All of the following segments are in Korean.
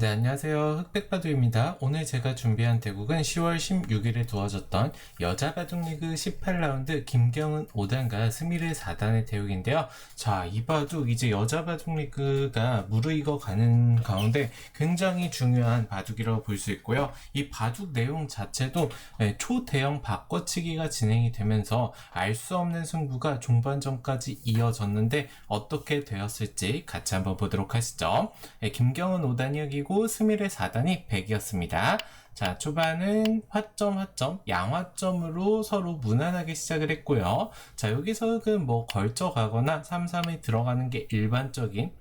네, 안녕하세요. 흑백바두입니다. 오늘 제가 준비한 대국은 10월 16일에 두어졌던 여자 바둑리그 18라운드 김경은 5단과 스미르 4단의 대국인데요. 자, 이 바둑 이제 여자 바둑리그가 무르익어 가는 가운데 굉장히 중요한 바둑이라고 볼 수 있고요. 이 바둑 내용 자체도 네, 초대형 바꿔치기가 진행이 되면서 알 수 없는 승부가 종반전까지 이어졌는데 어떻게 되었을지 같이 한번 보도록 하시죠. 네, 김경은 5단이 여기고 스미르 4단이 100이었습니다. 자, 초반은 화점, 화점, 양화점으로 서로 무난하게 시작을 했고요. 자, 여기서 흑은 뭐 걸쳐 가거나 3-3에 들어가는 게 일반적인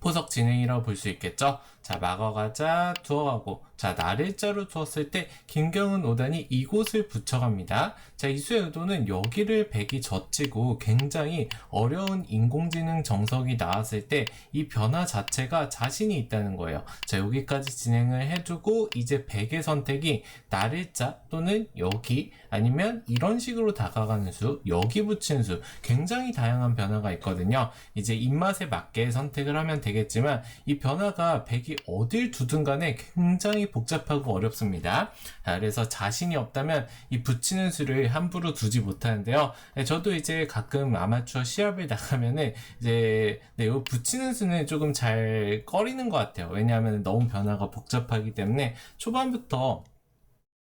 포석 진행이라고 볼 수 있겠죠. 자, 막아가자, 두어가고. 자, 날일자로 두었을 때, 김경은 5단이 이곳을 붙여갑니다. 자, 이수의 의도는 여기를 백이 젖히고 굉장히 어려운 인공지능 정석이 나왔을 때, 이 변화 자체가 자신이 있다는 거예요. 자, 여기까지 진행을 해주고, 이제 백의 선택이 날일자 또는 여기, 아니면 이런 식으로 다가가는 수, 여기 붙이는 수, 굉장히 다양한 변화가 있거든요. 이제 입맛에 맞게 선택을 하면 되겠지만, 이 변화가 백이 어딜 두든 간에 굉장히 복잡하고 어렵습니다. 자, 그래서 자신이 없다면 이 붙이는 수를 함부로 두지 못하는데요. 네, 저도 이제 가끔 아마추어 시합을 나가면은 이제 네, 이 붙이는 수는 조금 잘 꺼리는 것 같아요. 왜냐하면 너무 변화가 복잡하기 때문에 초반부터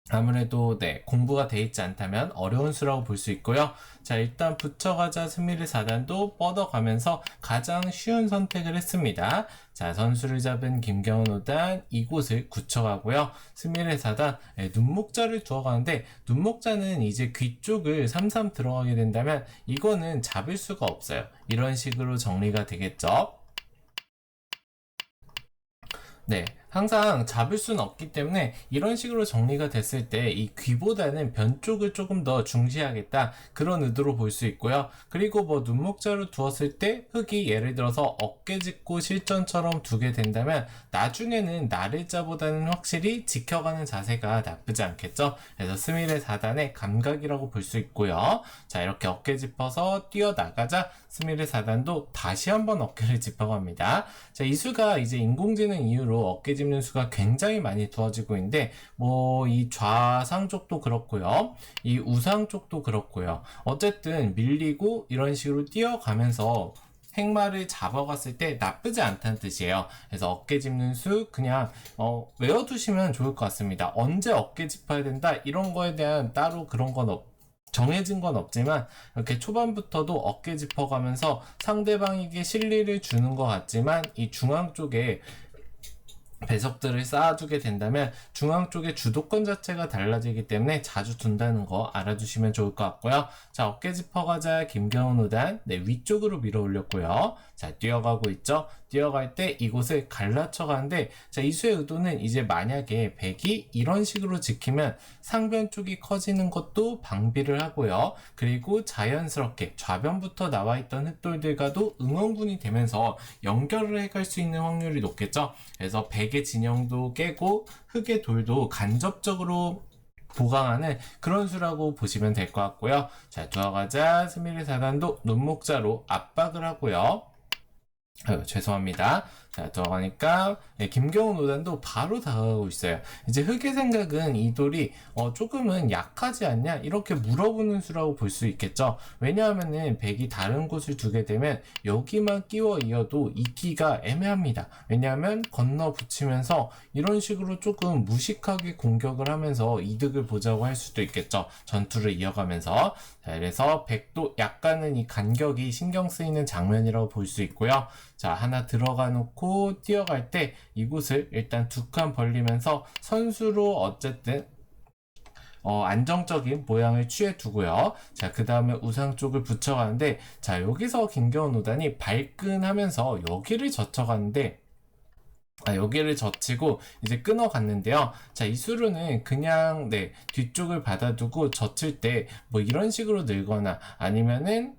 아무래도 네 공부가 돼 있지 않다면 어려운 수라고 볼 수 있고요. 자 일단 붙여가자 스미르 4단도 뻗어가면서 가장 쉬운 선택을 했습니다. 자 선수를 잡은 김경은 5단 이곳을 굳혀가고요. 스미르 4단 네, 눈목자를 두어가는데 눈목자는 이제 귀 쪽을 3-3 들어가게 된다면 이거는 잡을 수가 없어요. 이런 식으로 정리가 되겠죠. 네. 항상 잡을 수는 없기 때문에 이런 식으로 정리가 됐을 때 이 귀보다는 변 쪽을 조금 더 중시하겠다 그런 의도로 볼 수 있고요. 그리고 뭐 눈목자로 두었을 때 흙이 예를 들어서 어깨 짚고 실전처럼 두게 된다면 나중에는 나를자보다는 확실히 지켜가는 자세가 나쁘지 않겠죠. 그래서 스밀의 4단의 감각이라고 볼 수 있고요. 자 이렇게 어깨 짚어서 뛰어나가자 스밀의 4단도 다시 한번 어깨를 짚어갑니다. 자 이수가 이제 인공지능 이후로 어깨 짚는 수가 굉장히 많이 두어지고 있는데 뭐 이 좌상 쪽도 그렇고요. 이 우상 쪽도 그렇고요. 어쨌든 밀리고 이런 식으로 뛰어가면서 행마를 잡아갔을 때 나쁘지 않다는 뜻이에요. 그래서 어깨 짚는 수 그냥 어, 외워두시면 좋을 것 같습니다. 언제 어깨 짚어야 된다 이런 거에 대한 따로 그런 건 없. 정해진 건 없지만 이렇게 초반부터도 어깨 짚어가면서 상대방에게 실리를 주는 것 같지만 이 중앙 쪽에 배석들을 쌓아두게 된다면 중앙 쪽의 주도권 자체가 달라지기 때문에 자주 둔다는 거 알아두시면 좋을 것 같고요. 자 어깨 짚어 가자 김경훈 우단 네 위쪽으로 밀어 올렸고요. 자 뛰어가고 있죠. 뛰어갈 때 이곳을 갈라쳐 가는데 자 이수의 의도는 이제 만약에 백이 이런 식으로 지키면 상변 쪽이 커지는 것도 방비를 하고요. 그리고 자연스럽게 좌변부터 나와 있던 흑돌들과도 응원군이 되면서 연결을 해갈 수 있는 확률이 높겠죠. 그래서 백의 진영도 깨고 흑의 돌도 간접적으로 보강하는 그런 수라고 보시면 될 것 같고요. 자, 두어가자 스미르 사단도 눈목자로 압박을 하고요. 아유, 죄송합니다. 자, 들어가니까 네, 김경훈 오단도 바로 다가가고 있어요. 이제 흑의 생각은 이 돌이 어, 조금은 약하지 않냐 이렇게 물어보는 수라고 볼 수 있겠죠. 왜냐하면은 백이 다른 곳을 두게 되면 여기만 끼워 이어도 있기가 애매합니다. 왜냐하면 건너 붙이면서 이런 식으로 조금 무식하게 공격을 하면서 이득을 보자고 할 수도 있겠죠. 전투를 이어가면서 자, 그래서 백도 약간은 이 간격이 신경 쓰이는 장면이라고 볼 수 있고요. 자, 하나 들어가 놓고 뛰어갈 때 이곳을 일단 두 칸 벌리면서 선수로 어쨌든 어, 안정적인 모양을 취해 두고요. 자, 그 다음에 우상 쪽을 붙여가는데, 자, 여기서 김경훈 우단이 발끈하면서 여기를 젖혀가는데, 아, 여기를 젖히고 이제 끊어 갔는데요. 자, 이 수루는 그냥, 네, 뒤쪽을 받아두고 젖힐 때 뭐 이런 식으로 늘거나 아니면은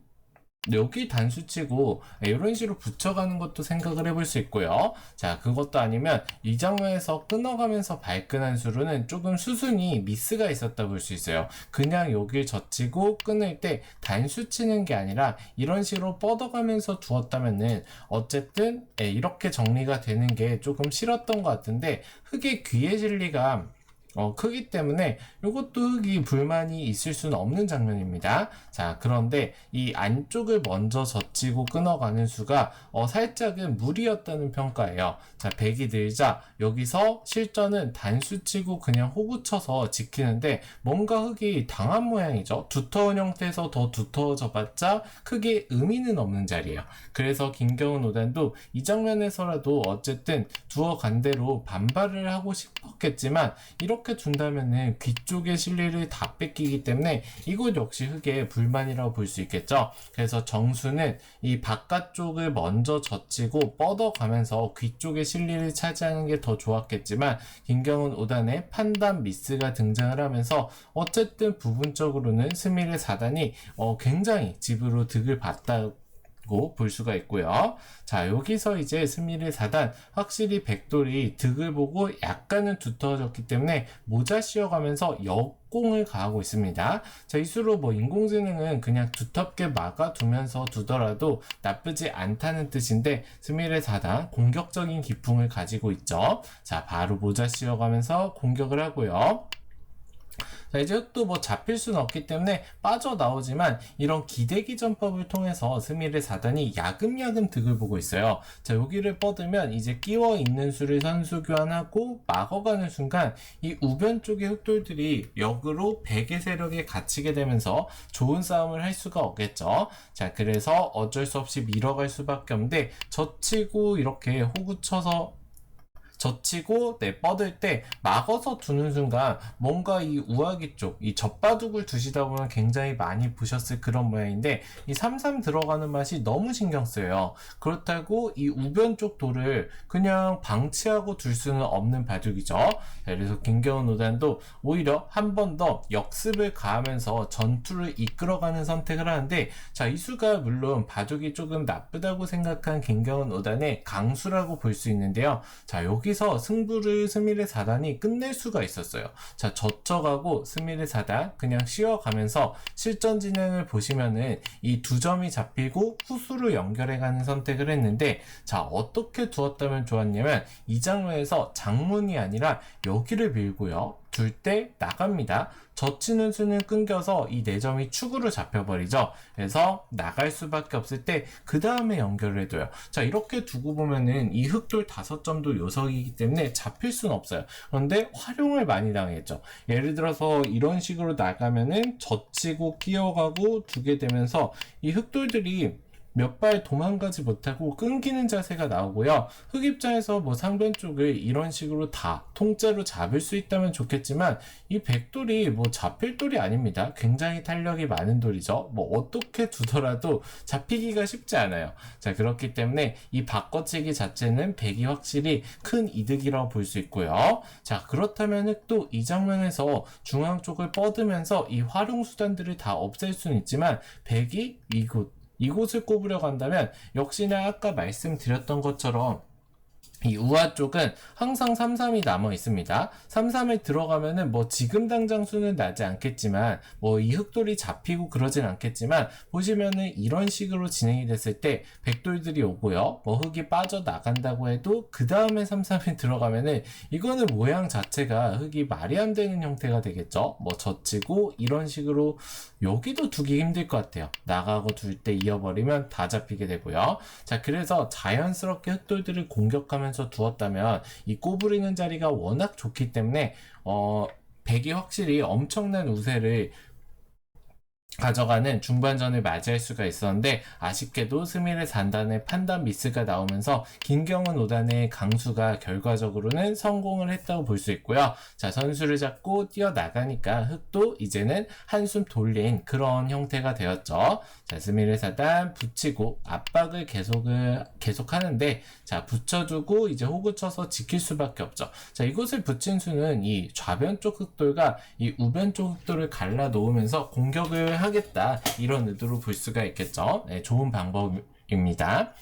여기 단수치고 이런 식으로 붙여가는 것도 생각을 해볼 수 있고요. 자, 그것도 아니면 이 장면에서 끊어가면서 발끈한 수로는 조금 수순이 미스가 있었다 볼 수 있어요. 그냥 여길 젖히고 끊을 때 단수 치는 게 아니라 이런 식으로 뻗어가면서 두었다면은 어쨌든 예, 이렇게 정리가 되는 게 조금 싫었던 것 같은데 흙의 귀의 진리가 어, 크기 때문에 이것도 흙이 불만이 있을 수는 없는 장면입니다. 자, 그런데 이 안쪽을 먼저 젖히고 끊어가는 수가 어, 살짝은 무리였다는 평가예요. 자, 백이 들자 여기서 실전은 단수치고 그냥 호구 쳐서 지키는데 뭔가 흙이 당한 모양이죠. 두터운 형태에서 더 두터워져 봤자 크게 의미는 없는 자리예요. 그래서 김경은 오단도 이 장면에서라도 어쨌든 두어 간 대로 반발을 하고 싶었겠지만 이렇게 둔다면은 귀 쪽의 실리를 다 뺏기기 때문에 이것 역시 흙의 불만이라고 볼 수 있겠죠. 그래서 정수는 이 바깥쪽을 먼저 젖히고 뻗어가면서 귀 쪽의 실리를 차지하는 게 더 좋았겠지만 김경은 5단의 판단 미스가 등장을 하면서 어쨌든 부분적으로는 스미르 4단이 어, 굉장히 집으로 득을 봤다 고 볼 수가 있고요. 자, 여기서 이제 스미르 4단 확실히 백돌이 득을 보고 약간은 두터워졌기 때문에 모자 씌워가면서 역공을 가하고 있습니다. 자, 이수로 뭐 인공지능은 그냥 두텁게 막아두면서 두더라도 나쁘지 않다는 뜻인데 스미르 4단 공격적인 기풍을 가지고 있죠. 자, 바로 모자 씌워가면서 공격을 하고요. 자, 이제 또 뭐 잡힐 수는 없기 때문에 빠져나오지만 이런 기대기 전법을 통해서 스미르 4단이 야금야금 득을 보고 있어요. 자, 여기를 뻗으면 이제 끼워 있는 수를 선수 교환하고 막어가는 순간 이 우변 쪽의 흑돌들이 역으로 백의 세력에 갇히게 되면서 좋은 싸움을 할 수가 없겠죠. 자, 그래서 어쩔 수 없이 밀어갈 수밖에 없는데 젖히고 이렇게 호구 쳐서 젖히고 네, 뻗을 때 막아서 두는 순간 뭔가 이 우아기 쪽, 이 젖바둑을 두시다 보면 굉장히 많이 보셨을 그런 모양인데 이 삼삼 들어가는 맛이 너무 신경 쓰여요. 그렇다고 이 우변 쪽 돌을 그냥 방치하고 둘 수는 없는 바둑이죠. 네, 그래서 김경훈 오단도 오히려 한 번 더 역습을 가하면서 전투를 이끌어가는 선택을 하는데 자, 이 수가 물론 바둑이 조금 나쁘다고 생각한 김경훈 오단의 강수라고 볼 수 있는데요. 자, 여기 여기서 승부를 스미르 4단이 끝낼 수가 있었어요. 자, 젖혀가고 스미르 4단 그냥 쉬어가면서 실전 진행을 보시면은 이 두 점이 잡히고 후수로 연결해가는 선택을 했는데 자, 어떻게 두었다면 좋았냐면 이 장면에서 장문이 아니라 여기를 밀고요. 둘 때 나갑니다. 젖히는 수는 끊겨서 이 4점이 축으로 잡혀버리죠. 그래서 나갈 수밖에 없을 때 그 다음에 연결을 해둬요. 자 이렇게 두고 보면은 이 흑돌 5점도 요석이기 때문에 잡힐 수는 없어요. 그런데 활용을 많이 당했죠. 예를 들어서 이런 식으로 나가면은 젖히고 끼어가고 두게 되면서 이 흑돌들이 몇 발 도망가지 못하고 끊기는 자세가 나오고요. 흑 입장에서 뭐 상변 쪽을 이런 식으로 다 통째로 잡을 수 있다면 좋겠지만 이 백돌이 뭐 잡힐 돌이 아닙니다. 굉장히 탄력이 많은 돌이죠. 뭐 어떻게 두더라도 잡히기가 쉽지 않아요. 자 그렇기 때문에 이 바꿔치기 자체는 백이 확실히 큰 이득이라고 볼 수 있고요. 자 그렇다면 또 이 장면에서 중앙 쪽을 뻗으면서 이 활용 수단들을 다 없앨 수는 있지만 백이 이곳 이곳을 꼽으려고 한다면 역시나 아까 말씀드렸던 것처럼 이 우아 쪽은 항상 33이 남아 있습니다. 33에 들어가면은 뭐 지금 당장 수는 나지 않겠지만 뭐 이 흑돌이 잡히고 그러진 않겠지만 보시면은 이런 식으로 진행이 됐을 때 백돌들이 오고요. 뭐 흑이 빠져나간다고 해도 그 다음에 33에 들어가면은 이거는 모양 자체가 흑이 말이 안 되는 형태가 되겠죠. 뭐 젖히고 이런 식으로 여기도 두기 힘들 것 같아요. 나가고 둘 때 이어버리면 다 잡히게 되고요. 자 그래서 자연스럽게 흑돌들을 공격하면 하면서 두었다면 이 꼬부리는 자리가 워낙 좋기 때문에 어 백이 확실히 엄청난 우세를 가져가는 중반전을 맞이할 수가 있었는데 아쉽게도 스미르 산단의 판단 미스가 나오면서 김경은 5단의 강수가 결과적으로는 성공을 했다고 볼 수 있고요. 자 선수를 잡고 뛰어나가니까 흑도 이제는 한숨 돌린 그런 형태가 되었죠. 자 스미르 사단 붙이고 압박을 계속을 계속하는데 자 붙여주고 이제 호구 쳐서 지킬 수밖에 없죠. 자 이곳을 붙인 수는 이 좌변 쪽 흑돌과 이 우변 쪽 흑돌을 갈라 놓으면서 공격을 하겠다 이런 의도로 볼 수가 있겠죠. 네, 좋은 방법입니다.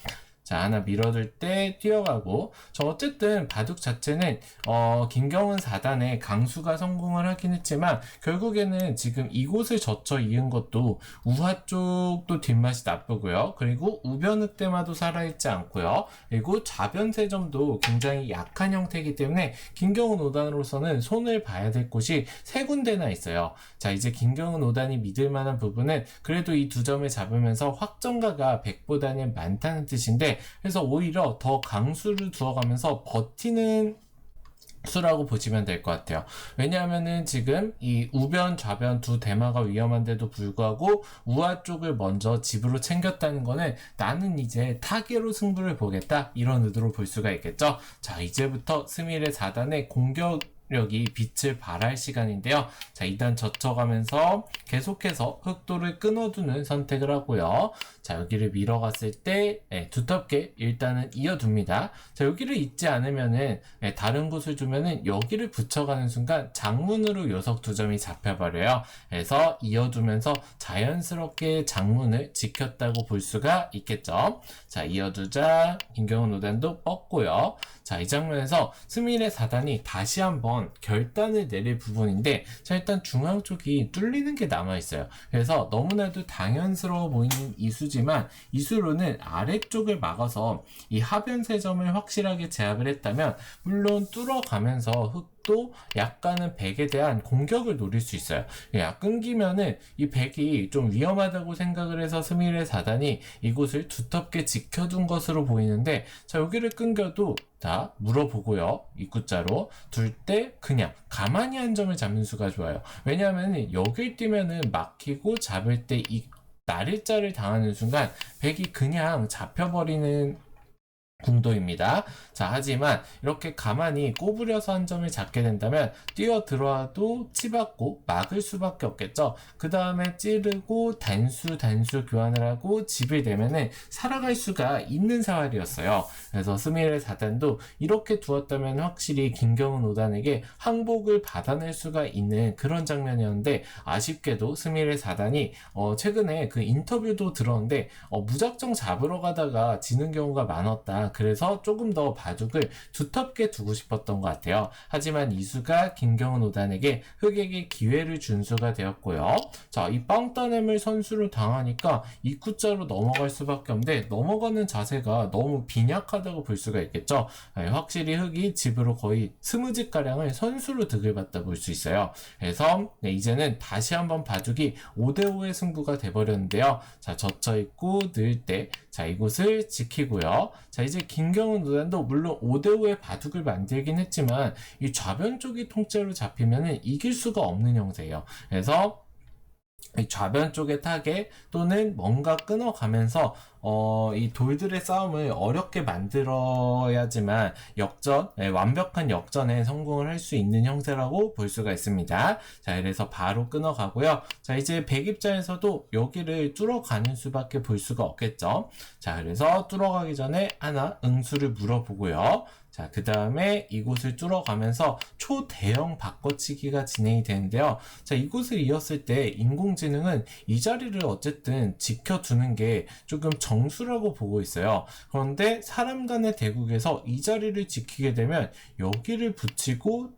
자, 하나 밀어둘 때 뛰어가고, 저 어쨌든 바둑 자체는, 어, 김경은 4단에 강수가 성공을 하긴 했지만, 결국에는 지금 이곳을 젖혀 이은 것도 우하 쪽도 뒷맛이 나쁘고요. 그리고 우변 흑대마도 살아있지 않고요. 그리고 좌변 세점도 굉장히 약한 형태이기 때문에, 김경은 5단으로서는 손을 봐야 될 곳이 세 군데나 있어요. 자, 이제 김경은 5단이 믿을 만한 부분은, 그래도 이 두 점을 잡으면서 확정가가 100보다는 많다는 뜻인데, 그래서 오히려 더 강수를 두어가면서 버티는 수라고 보시면 될 것 같아요. 왜냐하면은 지금 이 우변, 좌변 두 대마가 위험한데도 불구하고 우하 쪽을 먼저 집으로 챙겼다는 거는 나는 이제 타계로 승부를 보겠다 이런 의도로 볼 수가 있겠죠. 자 이제부터 스밀의 4단의 공격 력이 빛을 발할 시간인데요. 자, 2단 젖혀가면서 계속해서 흑도를 끊어두는 선택을 하고요. 자, 여기를 밀어갔을 때 네, 두텁게 일단은 이어둡니다. 자, 여기를 잊지 않으면은 네, 다른 곳을 두면은 여기를 붙여가는 순간 장문으로 요석 두 점이 잡혀버려요. 그래서 이어두면서 자연스럽게 장문을 지켰다고 볼 수가 있겠죠. 자, 이어두자 김경훈 노단도 뻗고요. 자, 이 장면에서 스밀의 4단이 다시 한번 결단을 내릴 부분인데, 자, 일단 중앙 쪽이 뚫리는 게 남아 있어요. 그래서 너무나도 당연스러워 보이는 이수지만, 이수로는 아래쪽을 막아서 이 하변 세 점을 확실하게 제압을 했다면, 물론 뚫어가면서 흑 또 약간은 백에 대한 공격을 노릴 수 있어요. 야, 끊기면은 이 백이 좀 위험하다고 생각을 해서 스밀의 4단이 이곳을 두텁게 지켜둔 것으로 보이는데, 자, 여기를 끊겨도 자, 물어보고요. 입구자로 둘 때 그냥 가만히 한 점을 잡는 수가 좋아요. 왜냐하면 여길 뛰면은 막히고 잡을 때 이 날일자를 당하는 순간 백이 그냥 잡혀버리는 궁도입니다. 자, 하지만 이렇게 가만히 꼬부려서 한 점을 잡게 된다면 뛰어 들어와도 치받고 막을 수밖에 없겠죠. 그 다음에 찌르고 단수 단수 교환을 하고 집을 내면은 살아갈 수가 있는 사활이었어요. 그래서 스밀의 4단도 이렇게 두었다면 확실히 김경은 5단에게 항복을 받아낼 수가 있는 그런 장면이었는데 아쉽게도 스밀의 4단이 어, 최근에 그 인터뷰도 들었는데 어, 무작정 잡으러 가다가 지는 경우가 많았다. 그래서 조금 더 바둑을 두텁게 두고 싶었던 것 같아요. 하지만 이수가 김경은 5단에게 흑에게 기회를 준 수가 되었고요. 자, 이 빵따냄을 선수로 당하니까 입구자로 넘어갈 수밖에 없는데 넘어가는 자세가 너무 빈약하다고 볼 수가 있겠죠. 네, 확실히 흑이 집으로 거의 스무 집 가량을 선수로 득을 받다 볼 수 있어요. 그래서 네, 이제는 다시 한번 바둑이 5대5의 승부가 돼버렸는데요. 자, 젖혀 있고 늘 때, 자 이곳을 지키고요. 자 이제 김경훈 노단도 물론 5대5의 바둑을 만들긴 했지만 이 좌변 쪽이 통째로 잡히면은 이길 수가 없는 형태예요. 그래서 좌변 쪽의 타겟 또는 뭔가 끊어가면서 어, 이 돌들의 싸움을 어렵게 만들어야지만 역전, 네, 완벽한 역전에 성공을 할 수 있는 형태라고 볼 수가 있습니다. 자, 그래서 바로 끊어가고요. 자, 이제 백입자에서도 여기를 뚫어가는 수밖에 볼 수가 없겠죠. 자, 그래서 뚫어가기 전에 하나 응수를 물어보고요. 자, 그 다음에 이곳을 뚫어가면서 초대형 바꿔치기가 진행이 되는데요. 자, 이곳을 이었을 때 인공지능은 이 자리를 어쨌든 지켜두는 게 조금 정수라고 보고 있어요. 그런데 사람 간의 대국에서 이 자리를 지키게 되면 여기를 붙이고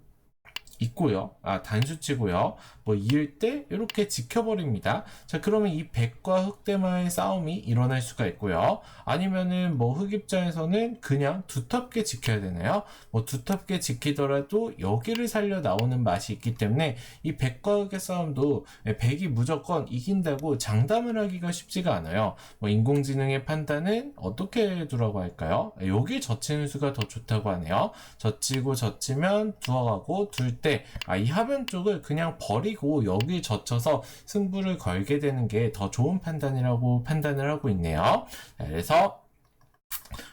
있고요. 아, 단수치고요. 뭐 이을 때 이렇게 지켜버립니다. 자, 그러면 이 백과 흑대마의 싸움이 일어날 수가 있고요. 아니면은 뭐 흑 입장에서는 그냥 두텁게 지켜야 되나요? 뭐 두텁게 지키더라도 여기를 살려 나오는 맛이 있기 때문에 이 백과 흑의 싸움도 백이 무조건 이긴다고 장담을 하기가 쉽지가 않아요. 뭐 인공지능의 판단은 어떻게 두라고 할까요? 여기 젖히는 수가 더 좋다고 하네요. 젖히고 젖히면 두어가고 둘 때, 아, 이 하변 쪽을 그냥 버리고 여기 젖혀서 승부를 걸게 되는 게 더 좋은 판단이라고 판단을 하고 있네요. 그래서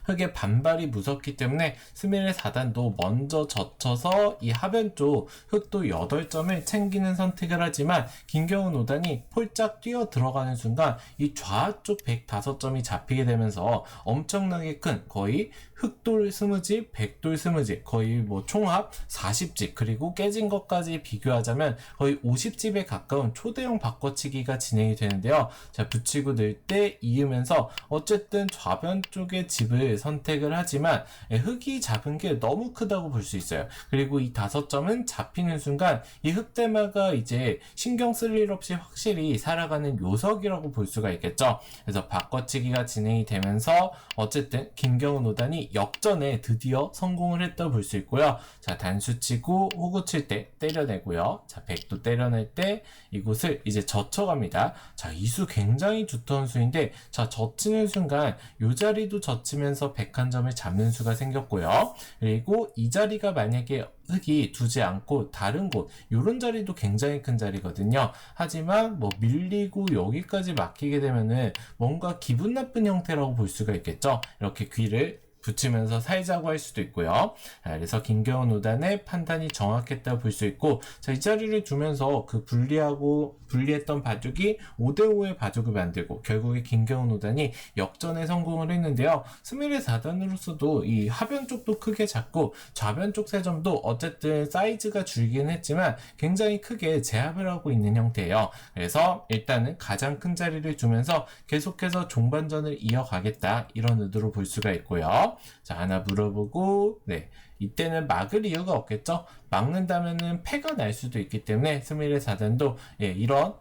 흙의 반발이 무섭기 때문에 스미레 4단도 먼저 젖혀서 이 하변 쪽 흙도 8점을 챙기는 선택을 하지만 김경훈 5단이 폴짝 뛰어 들어가는 순간 이 좌쪽 105점이 잡히게 되면서 엄청나게 큰 거의 흑돌 스무지, 백돌 스무지, 거의 뭐 총합 40집, 그리고 깨진 것까지 비교하자면 거의 50집에 가까운 초대형 바꿔치기가 진행이 되는데요. 자, 붙이고 늘때 이으면서 어쨌든 좌변 쪽의 집을 선택을 하지만 예, 흙이 잡은 게 너무 크다고 볼 수 있어요. 그리고 이 다섯 점은 잡히는 순간 이 흙대마가 이제 신경 쓸 일 없이 확실히 살아가는 요석이라고 볼 수가 있겠죠. 그래서 바꿔치기가 진행이 되면서 어쨌든 김경은 오단이 역전에 드디어 성공을 했다 볼 수 있고요. 자, 단수 치고 호구 칠 때 때려내고요. 자, 백도 때려낼 때 이곳을 이제 젖혀갑니다. 자, 이 수 굉장히 두터운 수인데, 자, 젖히는 순간 이 자리도 젖히면서 101점을 잡는 수가 생겼고요. 그리고 이 자리가 만약에 흙이 두지 않고 다른 곳 요런 자리도 굉장히 큰 자리거든요. 하지만 뭐 밀리고 여기까지 막히게 되면은 뭔가 기분 나쁜 형태라고 볼 수가 있겠죠. 이렇게 귀를 붙이면서 살자고 할 수도 있고요. 자, 그래서 김경훈 오단의 판단이 정확했다 볼 수 있고, 자, 이 자리를 두면서 그 분리하고, 분리했던 바둑이 5대5의 바둑을 만들고, 결국에 김경훈 오단이 역전에 성공을 했는데요. 스미레 4단으로서도 이 하변 쪽도 크게 잡고, 좌변 쪽 세 점도 어쨌든 사이즈가 줄긴 했지만, 굉장히 크게 제압을 하고 있는 형태예요. 그래서 일단은 가장 큰 자리를 두면서 계속해서 종반전을 이어가겠다, 이런 의도로 볼 수가 있고요. 자, 하나 물어보고, 네. 이때는 막을 이유가 없겠죠? 막는다면은 패가 날 수도 있기 때문에 스미레 사단도 예, 이런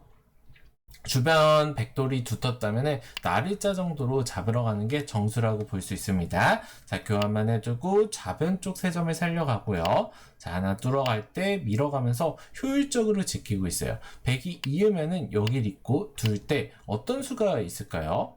주변 백돌이 두텁다면은 나리자 정도로 잡으러 가는 게 정수라고 볼 수 있습니다. 자, 교환만 해주고 좌변 쪽세 점을 살려가고요. 자, 하나 뚫어갈 때 밀어가면서 효율적으로 지키고 있어요. 백이 이으면은 여길 있고 둘 때 어떤 수가 있을까요?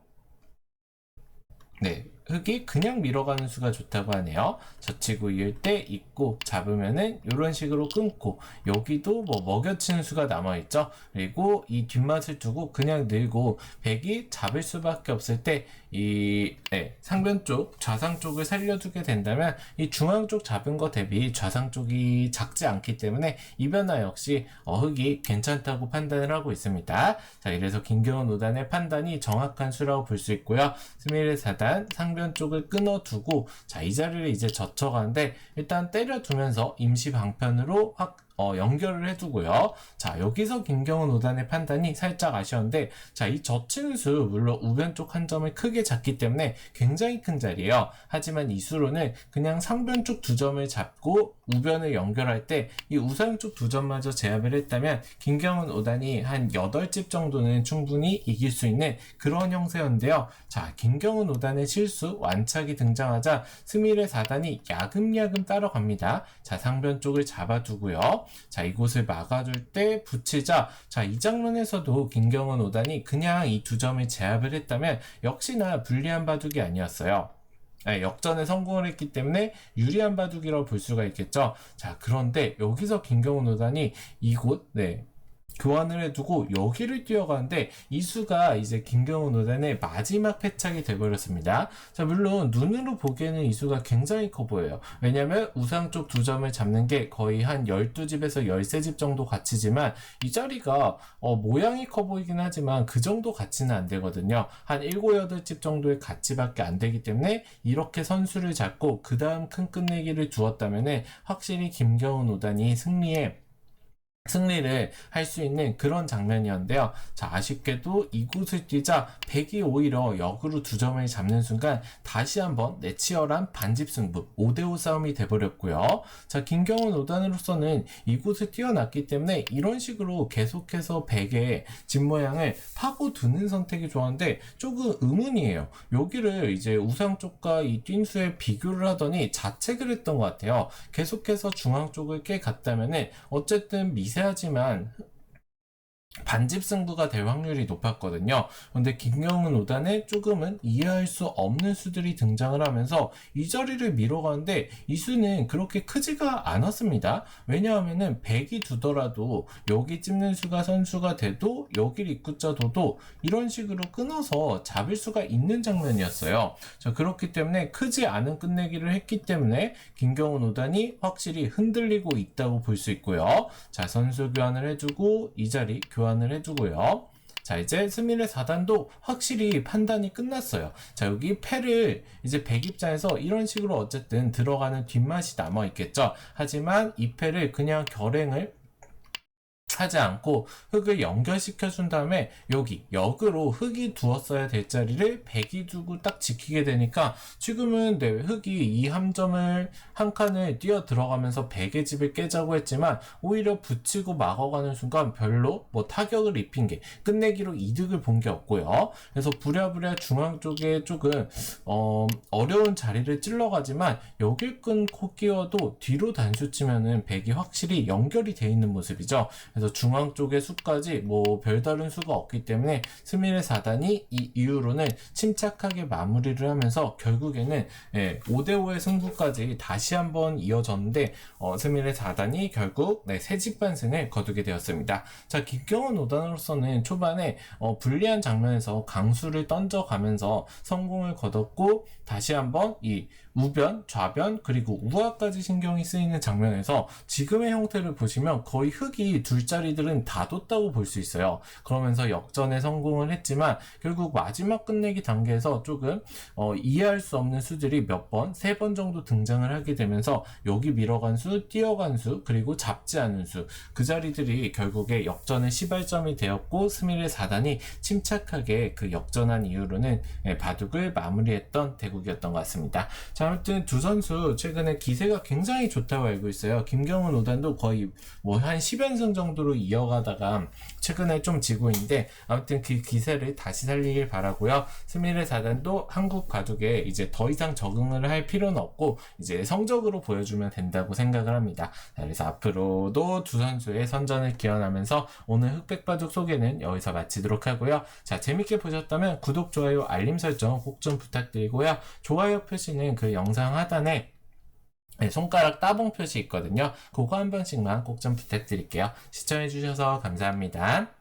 네, 흙이 그냥 밀어가는 수가 좋다고 하네요. 젖히고 이을 때 있고 잡으면은 이런 식으로 끊고 여기도 뭐 먹여치는 수가 남아있죠. 그리고 이 뒷맛을 두고 그냥 늘고 백이 잡을 수밖에 없을 때이 네, 상변 쪽 좌상 쪽을 살려두게 된다면 이 중앙 쪽 잡은 거 대비 좌상 쪽이 작지 않기 때문에 이 변화 역시 어, 흙이 괜찮다고 판단을 하고 있습니다. 자 이래서 김경훈 5단의 판단이 정확한 수라고 볼 수 있고요. 스미르 4단 상변 쪽을 끊어두고 자 이 자리를 이제 젖혀가는데 일단 때려두면서 임시 방편으로 확 어, 연결을 해두고요. 자, 여기서 김경훈 5단의 판단이 살짝 아쉬운데, 자, 이 젖히는 수, 물론 우변 쪽 한 점을 크게 잡기 때문에 굉장히 큰 자리예요. 하지만 이 수로는 그냥 상변 쪽 두 점을 잡고 우변을 연결할 때 이 우상 쪽 두 점마저 제압을 했다면 김경훈 5단이 한 8집 정도는 충분히 이길 수 있는 그런 형세였는데요. 자, 김경훈 5단의 실수, 완착이 등장하자 스미레 4단이 야금야금 따라갑니다. 자, 상변 쪽을 잡아두고요. 자, 이곳을 막아줄 때 붙이자, 자, 이 장면에서도 김경은 5단이 그냥 이 두 점을 제압을 했다면 역시나 불리한 바둑이 아니었어요. 네, 역전에 성공을 했기 때문에 유리한 바둑이라고 볼 수가 있겠죠. 자, 그런데 여기서 김경훈 5단이 이곳, 네, 교환을 해두고 여기를 뛰어가는데 이 수가 이제 김경훈 노단의 마지막 패착이 돼버렸습니다. 자 물론 눈으로 보기에는 이 수가 굉장히 커 보여요. 왜냐면 우상 쪽 두 점을 잡는 게 거의 한 12집에서 13집 정도 가치지만 이 자리가 어, 모양이 커 보이긴 하지만 그 정도 가치는 안 되거든요. 한 7, 8집 정도의 가치밖에 안 되기 때문에 이렇게 선수를 잡고 그 다음 큰 끝내기를 두었다면 확실히 김경훈 오단이 승리에 승리를 할 수 있는 그런 장면이었는데요. 자, 아쉽게도 이곳을 뛰자 백이 오히려 역으로 두 점을 잡는 순간 다시 한번 내치열한 반집 승부 5대5 싸움이 돼버렸고요. 자, 김경훈 오단으로서는 이곳을 뛰어났기 때문에 이런 식으로 계속해서 백의 집 모양을 파고두는 선택이 좋았는데 조금 의문이에요. 여기를 이제 우상 쪽과 이 뛴수에 비교를 하더니 자책을 했던 것 같아요. 계속해서 중앙 쪽을 깨 갔다면은 어쨌든 미세 미세하지만 반집 승부가 될 확률이 높았거든요. 근데 김경은 오단에 조금은 이해할 수 없는 수들이 등장을 하면서 이 자리를 밀어가는데 이 수는 그렇게 크지가 않았습니다. 왜냐하면은 100이 두더라도 여기 찝는 수가 선수가 돼도 여길 입구자 둬도 이런 식으로 끊어서 잡을 수가 있는 장면이었어요. 자, 그렇기 때문에 크지 않은 끝내기를 했기 때문에 김경훈 오단이 확실히 흔들리고 있다고 볼 수 있고요. 자, 선수 교환을 해주고 이 자리 교환 을 해주고요. 자, 이제 스밀의 4단도 확실히 판단이 끝났어요. 자, 여기 패를 이제 백 입장에서 이런 식으로 어쨌든 들어가는 뒷맛이 남아 있겠죠. 하지만 이 패를 그냥 결행을 하지 않고 흙을 연결시켜 준 다음에 여기 역으로 흙이 두었어야 될 자리를 백이 두고 딱 지키게 되니까 지금은 내 흙이 이 함점을 한 칸을 뛰어 들어가면서 백의 집을 깨자고 했지만 오히려 붙이고 막아가는 순간 별로 뭐 타격을 입힌 게 끝내기로 이득을 본 게 없고요. 그래서 부랴부랴 중앙 쪽에 조금 어, 어려운 자리를 찔러가지만 여길 끊고 끼워도 뒤로 단수 치면은 백이 확실히 연결이 돼 있는 모습이죠. 그래서 중앙 쪽의 수까지 뭐 별다른 수가 없기 때문에 스밀의 4단이 이 이후로는 침착하게 마무리를 하면서 결국에는 예, 5대5의 승부까지 다시 한번 이어졌는데 어, 스밀의 4단이 결국 네, 새 집반승을 거두게 되었습니다. 자 김경원 5단으로서는 초반에 어, 불리한 장면에서 강수를 던져가면서 성공을 거뒀고 다시 한번 이 우변, 좌변 그리고 우하까지 신경이 쓰이는 장면에서 지금의 형태를 보시면 거의 흙이 둘 자리들은 다 뒀다고 볼 수 있어요. 그러면서 역전에 성공을 했지만 결국 마지막 끝내기 단계에서 조금 어, 이해할 수 없는 수들이 몇 번, 세 번 정도 등장을 하게 되면서 여기 밀어간 수, 뛰어간 수, 그리고 잡지 않은 수, 그 자리들이 결국에 역전의 시발점이 되었고 스밀의 4단이 침착하게 그 역전한 이후로는 예, 바둑을 마무리했던 대국이었던 것 같습니다. 자, 아무튼 두 선수 최근에 기세가 굉장히 좋다고 알고 있어요. 김경훈 5단도 거의 뭐 한 10연승 정도로 이어가다가 최근에 좀 지고 있는데 아무튼 그 기세를 다시 살리길 바라고요. 스밀의 4단도 한국 바둑에 이제 더 이상 적응을 할 필요는 없고 이제 성적으로 보여주면 된다고 생각을 합니다. 자, 그래서 앞으로도 두 선수의 선전을 기원하면서 오늘 흑백 바둑 소개는 여기서 마치도록 하고요. 자, 재밌게 보셨다면 구독, 좋아요, 알림 설정 꼭 좀 부탁드리고요. 좋아요 표시는 그 영상 하단에 네, 손가락 따봉 표시 있거든요. 그거 한 번씩만 꼭 좀 부탁드릴게요. 시청해주셔서 감사합니다.